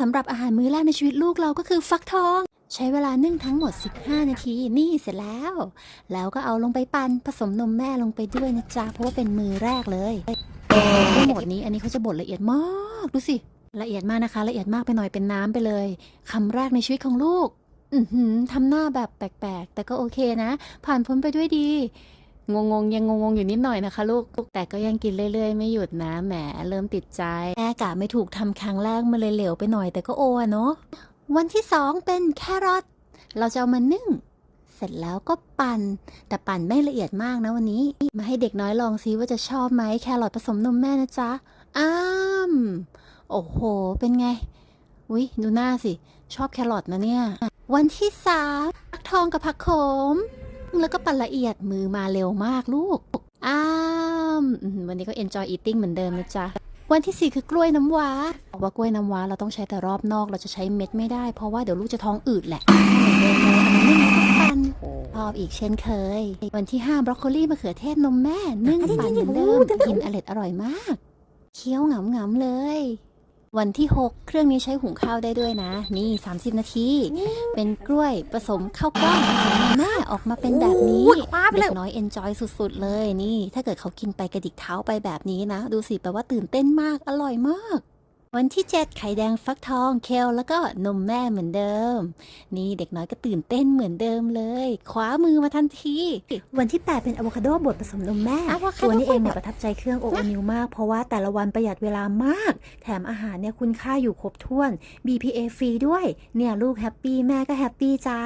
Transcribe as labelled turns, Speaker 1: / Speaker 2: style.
Speaker 1: สำหรับอาหารมื้อแรกในชีวิตลูกเราก็คือฟักทอง ใช้เวลานึ่งทั้งหมด 15 นาทีนี่เสร็จแล้ว แล้วก็เอาลงไปปั่นผสมนมแม่ลงไปด้วยนะจ๊ะเพราะว่าเป็นมือแรกเลยทั้งหมดนี้อันนี้เขาจะบดละเอียดมากดูสิละเอียดมากนะคะ ละเอียดมากไปหน่อยเป็นน้ำไปเลยคำแรกในชีวิตของลูก อืทำหน้าแบบแปลกๆ แต่ก็โอเคนะ ผ่านพ้นไปด้วยดี งงงยังงงๆอยู่นิดหน่อยนะคะลูก แต่ก็ยังกินเรื่อย ๆ ไม่หยุดนะแหมเริ่มติดใจ แม่กะไม่ถูกทำครั้งแรกมาเลยเหลวไปหน่อยแต่ก็โออะเนาะ วันที่สองเป็นแครอท เราจะเอามานึ่ง เสร็จแล้วก็ปั่น แต่ปั่นไม่ละเอียดมากนะวันนี้ มาให้เด็กน้อยลองซิว่าจะชอบไหมแครอทผสมนมแม่นะจ๊ะ อ้ามโอ้โห เป็นไง อุ๊ย ดูหน้าสิ ชอบแครอทนะเนี่ย วันที่สามผักทองกับผักขม แล้วก็ปันละเอียดมือมาเร็วมากลูก อ้ามวันนี้ก็ enjoy eating เหมือนเดิมนะจ๊ะ วันที่ 4 คือกล้วยน้ำว้าบอกว่ากล้วยน้ำว้าเราต้องใช้แต่รอบนอกเราจะใช้เม็ดไม่ได้ เพราะว่าเดี๋ยวลูกจะท้องอืดแหละเมนเดิมเลยอันนี้นึ่งแล้วก็ปั่นชอบอีกเช่นเคย วันที่ 5 บรอกโคลีมะเขือเทศนมแม่นึ่งปั่นเหมือนเดิมกินอร่อยอร่อยมาก เคี้ยวงำๆเลย วันที่ 6 เครื่องนี้ใช้หุงข้าวได้ด้วยนะ นี่ 30 นาที เป็นกล้วยผสมข้าวกล้องผสมนมแม่ออกมาเป็นแบบนี้
Speaker 2: โอ้ยคว้าไปเลย
Speaker 1: เด็กน้อยเอนจอยสุด ๆ เลยนี่ ถ้าเกิดเขากินไปกระดิกเท้าไปแบบนี้นะ ดูสิแปลว่าตื่นเต้นมากอร่อยมาก วันที่ 7 ไข่แดงฟักทองเคลแล้วก็นมแม่เหมือนเดิม นี่เด็กน้อยก็ตื่นเต้นเหมือนเดิมเลยคว้ามือมาทันที วันที่ 8 เป็นอะโวคาโดบดผสมนมแม่
Speaker 2: Avocado
Speaker 1: ตัวนี้เองเนี่ย
Speaker 2: บด
Speaker 1: ประทับใจเครื่องโอโอนิวมาก เพราะว่าแต่ละวันประหยัดเวลามาก แถมอาหารเนี่ยคุณค่าอยู่ครบถ้วน BPA ฟรีด้วย เนี่ยลูกแฮปปี้แม่ก็แฮปปี้จ้า